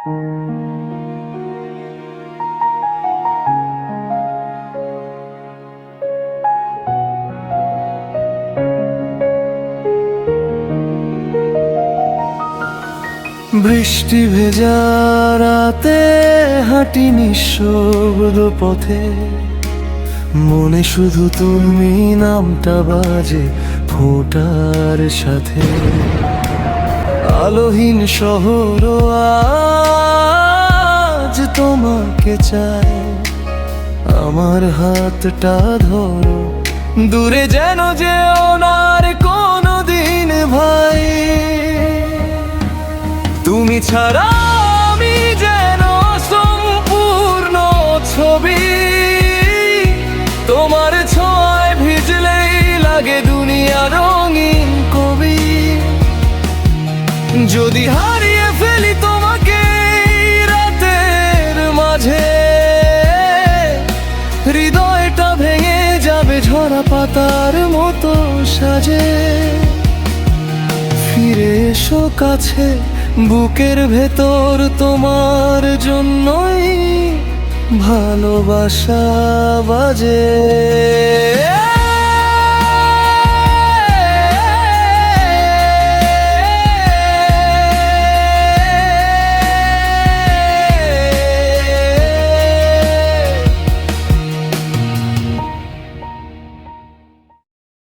বৃষ্টি ভেজা রাতে হাঁটি নিঃশব্দ পথে। মনে শুধু তুমি নামটা বাজে ফোটার সাথে। আলোহীন শহর আজ তোমাকে চাই। আমার হাতটা ধরো, দূরে যেন যে ওনার কোনো দিন ভাই। তুমি ছাড়া আমি যেন সম্পূর্ণ ছবি। তোমার ছোঁয়ায় ভিজলেই লাগে দুনিয়া রঙিন যদি হারিয়ে ফেলি তোমাকে রাতের মাঝে, হৃদয়টা ভেঙে যাবে ঝরা পাতার মতো সাজে। ফিরে এসো কাছে, বুকের ভেতর তোমার জন্যই ভালোবাসা বাজে।